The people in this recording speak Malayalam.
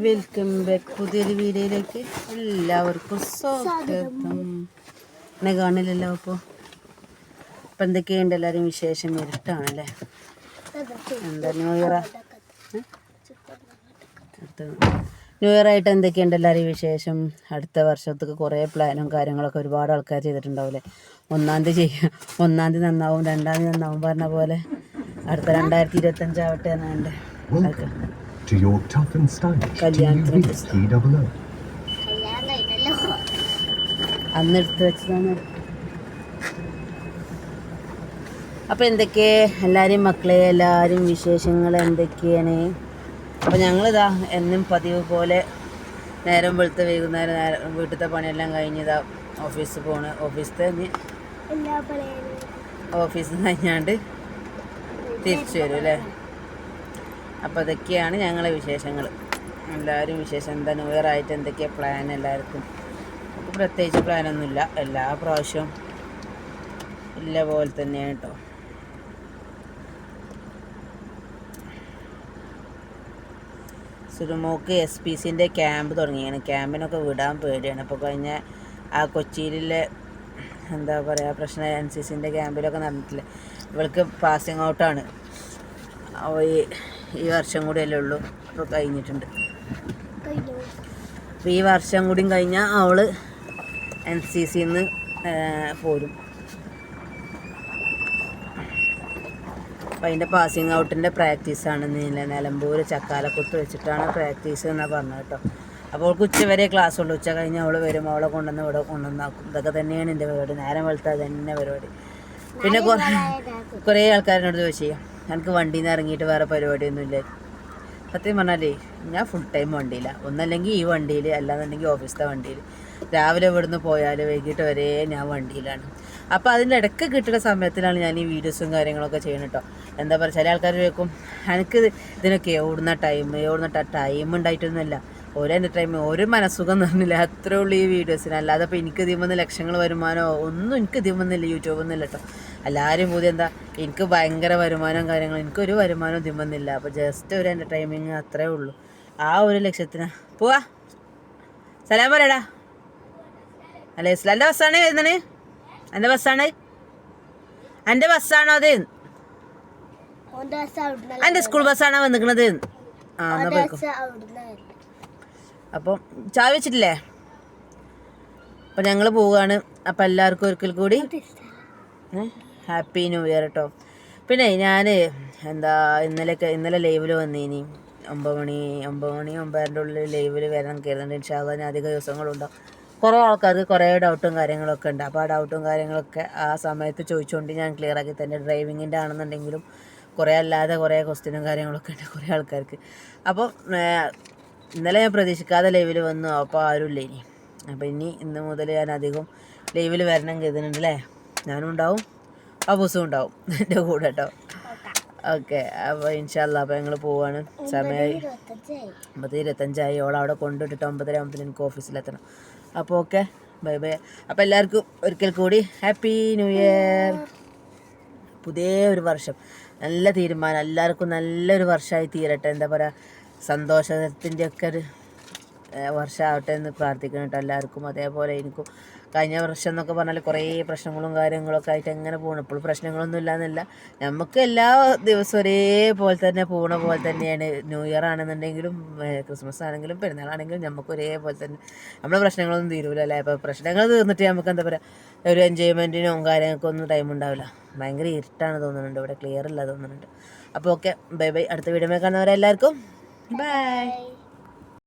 വെൽക്കം ബാക്ക് പുതിയൊരു വീഡിയോയിലേക്ക് എല്ലാവർക്കും സ്വാഗതം. എന്നെ കാണില്ലല്ലോ അപ്പോൾ ഇപ്പം എന്തൊക്കെയുണ്ട് എല്ലാവരും വിശേഷം? ഇരുട്ടാണല്ലേ? എന്താ ന്യൂ ഇയർ ന്യൂ ഇയർ ആയിട്ട് എന്തൊക്കെയുണ്ട് എല്ലാവരും വിശേഷം? അടുത്ത വർഷത്തേക്ക് കുറേ പ്ലാനും കാര്യങ്ങളൊക്കെ ഒരുപാട് ആൾക്കാർ ചെയ്തിട്ടുണ്ടാവില്ലേ? ഒന്നാം തീയതി ചെയ്യും. ഒന്നാം തീയതി നന്നാവും രണ്ടാം തീയതി നന്നാവും പറഞ്ഞ പോലെ. അടുത്ത രണ്ടായിരത്തി ഇരുപത്തഞ്ചാവട്ടെ എന്നുണ്ട് അതൊക്കെ to your tough and stylish TUV. അന്ന് എടുത്ത് വെച്ചതാണ് അപ്പോൾ എന്തൊക്കെ? എല്ലാവരും മക്കളെ എല്ലാവരും വിശേഷങ്ങൾ എന്തൊക്കെയാണ്? അപ്പോൾ ഞങ്ങളിതാ എന്നും പതിവ് പോലെ നേരം വെളുത്ത് വൈകുന്നേരം നേരം വീട്ടിലത്തെ പണിയെല്ലാം കഴിഞ്ഞിതാ ഓഫീസിൽ പോണ്. ഓഫീസിൽ ഓഫീസിൽ നിന്ന് കഴിഞ്ഞാണ്ട് തിരിച്ചു വരും അല്ലേ? അപ്പോൾ ഇതൊക്കെയാണ് ഞങ്ങളെ വിശേഷങ്ങൾ എല്ലാവരും വിശേഷം എന്താ ന്യൂ ഇയർ ആയിട്ട് എന്തൊക്കെയാണ് പ്ലാൻ എല്ലാവർക്കും? നമുക്ക് പ്രത്യേകിച്ച് പ്ലാനൊന്നുമില്ല എല്ലാ പ്രാവശ്യവും ഇല്ല പോലെ തന്നെയാണ് കേട്ടോ സുരുമോക്ക് എസ് പി സിന്റെ ക്യാമ്പ് തുടങ്ങിയാണ് ക്യാമ്പിനൊക്കെ വിടാൻ പേടിയാണ്. അപ്പോൾ കഴിഞ്ഞ ആ കൊച്ചിയിലെ എന്താ പറയുക പ്രശ്നം എൻ സി സിന്റെ ക്യാമ്പിലൊക്കെ നടന്നിട്ടില്ല? ഇവൾക്ക് പാസിങ് ഔട്ടാണ് ഈ ഈ വർഷം കൂടിയല്ലേ ഉള്ളൂ. ഇപ്പോൾ കഴിഞ്ഞിട്ടുണ്ട്. അപ്പോൾ ഈ വർഷം കൂടിയും കഴിഞ്ഞാൽ അവൾ എൻ സി സിന്ന് പോരും. അപ്പം അതിന്റെ പാസിങ് ഔട്ടിന്റെ പ്രാക്ടീസാണ് നീല നിലമ്പൂർ ചക്കാലക്കുത്ത് വെച്ചിട്ടാണ് പ്രാക്ടീസ് എന്നാണ് പറഞ്ഞത് കേട്ടോ. അപ്പോൾ അവൾക്ക് ഉച്ച വരെ ക്ലാസ് ഉള്ളൂ ഉച്ച കഴിഞ്ഞ് അവൾ വരും. അവളെ കൊണ്ടുവന്ന് ഇവിടെ കൊണ്ടുവന്നാക്കും. ഇതൊക്കെ തന്നെയാണ് എന്റെ പരിപാടി. നേരം വെളുത്താൽ തന്നെ പരിപാടി. പിന്നെ കുറേ കുറേ ആൾക്കാരിനോട് ചോദിച്ചു. എനിക്ക് വണ്ടിയിൽ നിന്ന് ഇറങ്ങിയിട്ട് വേറെ പരിപാടിയൊന്നുമില്ല. സത്യം പറഞ്ഞാലേ ഞാൻ ഫുൾ ടൈം വണ്ടിയില്ല ഒന്നല്ലെങ്കിൽ ഈ വണ്ടിയിൽ അല്ലാന്നുണ്ടെങ്കിൽ ഓഫീസിലെ വണ്ടിയിൽ രാവിലെ ഇവിടുന്ന് പോയാൽ വൈകിട്ട് വരെ ഞാൻ വണ്ടിയിലാണ്. അപ്പോൾ അതിന്റെ ഇടയ്ക്ക് കിട്ടുന്ന സമയത്തിലാണ് ഞാൻ ഈ വീഡിയോസും കാര്യങ്ങളൊക്കെ ചെയ്യണം കേട്ടോ എന്താ പറയുക ചില ആൾക്കാർ ചോദിക്കും എനിക്ക് ഇതിനൊക്കെ ഓടുന്ന ടൈം ഓടുന്ന ടൈം ഉണ്ടായിട്ടൊന്നുമല്ല. ഓരോ എന്റർടൈൻമെന്റ് ഒരു മനസ്സുഖം തന്നില്ല അത്രേ ഉള്ളൂ ഈ വീഡിയോസിന് അല്ലാതെ ഇപ്പോൾ എനിക്ക് ഇതിമെന്ന് ലക്ഷങ്ങൾ വരുമാനമോ ഒന്നും എനിക്ക് ഇതിമെന്നില്ല യൂട്യൂബിൽ നിന്നില്ല കേട്ടോ എല്ലാവരും പുതിയ എന്താ എനിക്ക് ഭയങ്കര വരുമാനവും കാര്യങ്ങളും എനിക്കൊരു വരുമാനവും ഇതിമെന്നില്ല അപ്പോൾ ജസ്റ്റ് ഒരു എന്റർടൈമിങ് അത്രേ ഉള്ളൂ. ആ ഒരു ലക്ഷ്യത്തിന്. പോവാ. സലാം പറയടാ. അല്ലേ എന്റെ ബസ്സാണ് വരുന്നത് എന്റെ ബസ്സാണ് എന്റെ ബസ്സാണോ അത്? എന്റെ സ്കൂൾ ബസ്സാണോ വന്നിക്കണത്? ആ എന്നാൽ പോയിക്കോ. അപ്പം ചായ വെച്ചിട്ടില്ലേ? അപ്പം ഞങ്ങൾ പോവുകയാണ്. അപ്പം എല്ലാവർക്കും ഒരിക്കൽ കൂടി ഹാപ്പി ന്യൂ ഇയർ കേട്ടോ പിന്നെ ഞാൻ എന്താ ഇന്നലെയൊക്കെ ഇന്നലെ ലൈവിൽ വന്നിനി. ഒമ്പത് മണി ഒമ്പത് മണി ഒമ്പതിന്റെ ഉള്ളിൽ ലൈവിൽ വരണം കയറുന്നുണ്ട് ഇൻഷാല്ല ഞാൻ അധിക ദിവസങ്ങളുണ്ടാവും കുറേ ആൾക്കാർക്ക് കുറേ ഡൗട്ടും കാര്യങ്ങളൊക്കെ ഉണ്ട്. അപ്പോൾ ആ ഡൗട്ടും കാര്യങ്ങളൊക്കെ ആ സമയത്ത് ചോദിച്ചുകൊണ്ട് ഞാൻ ക്ലിയർ ആക്കി തന്നെ ഡ്രൈവിങ്ങിന്റെ ആണെന്നുണ്ടെങ്കിലും കുറേ അല്ലാതെ കുറേ ക്വസ്റ്റ്യനും കാര്യങ്ങളൊക്കെ ഉണ്ട് കുറേ ആൾക്കാർക്ക്. അപ്പോൾ ഇന്നലെ ഞാൻ പ്രതീക്ഷിക്കാതെ ലൈവിൽ വന്നു അപ്പോൾ ഇല്ല ഇനി. അപ്പോൾ ഇനി ഇന്ന് മുതൽ ഞാൻ അധികം ലൈവിൽ വരണം കരുതുന്നുണ്ട് അല്ലേ ഞാനും ഉണ്ടാവും അബൂസും ഉണ്ടാവും എന്റെ കൂടെ കേട്ടോ ഓക്കെ അപ്പോൾ ഇൻഷാല്ല അപ്പോൾ ഞങ്ങൾ പോവാണ്. സമയമായി ഒമ്പത് ഇരുപത്തഞ്ചായി. ഓൾ അവിടെ കൊണ്ടുവിട്ടിട്ട് ഒമ്പതര ആകുമ്പോൾ എനിക്ക് ഓഫീസിലെത്തണം. അപ്പോൾ ഓക്കെ ബൈ ബൈ. അപ്പോൾ എല്ലാവർക്കും ഒരിക്കൽ കൂടി ഹാപ്പി ന്യൂ ഇയർ. പുതിയ ഒരു വർഷം. നല്ല തീരുമാനം. എല്ലാവർക്കും നല്ലൊരു വർഷമായി തീരട്ടെ. എന്താ പറയുക സന്തോഷത്തിന്റെ ഒക്കെ ഒരു വർഷമാവട്ടെ എന്ന് പ്രാർത്ഥിക്കണം കേട്ടോ എല്ലാവർക്കും. അതേപോലെ എനിക്കും കഴിഞ്ഞ വർഷം എന്നൊക്കെ പറഞ്ഞാൽ കുറേ പ്രശ്നങ്ങളും കാര്യങ്ങളൊക്കെ ആയിട്ട് എങ്ങനെ പോകണം ഇപ്പോൾ പ്രശ്നങ്ങളൊന്നും ഇല്ലാന്നില്ല. നമുക്ക് എല്ലാ ദിവസവും ഒരേപോലെ തന്നെ പോണ പോലെ തന്നെയാണ്. ന്യൂ ഇയർ ആണെന്നുണ്ടെങ്കിലും ക്രിസ്മസ് ആണെങ്കിലും പെരുന്നാളാണെങ്കിലും നമുക്ക് ഒരേപോലെ തന്നെ നമ്മുടെ പ്രശ്നങ്ങളൊന്നും തീരൂല അല്ലേ അപ്പോൾ പ്രശ്നങ്ങൾ തീർന്നിട്ട് നമുക്ക് എന്താ പറയുക ഒരു എൻജോയ്മെന്റിനും കാര്യങ്ങൾക്കൊന്നും ടൈം ഉണ്ടാവില്ല. ഭയങ്കര ഇരുട്ടാണ് തോന്നുന്നുണ്ട്. ഇവിടെ ക്ലിയർ ഇല്ല തോന്നുന്നുണ്ട്. അപ്പോൾ ഓക്കെ ബൈ ബൈ അടുത്ത വീഡിയോ കാണുന്നവരെല്ലാവർക്കും ബൈ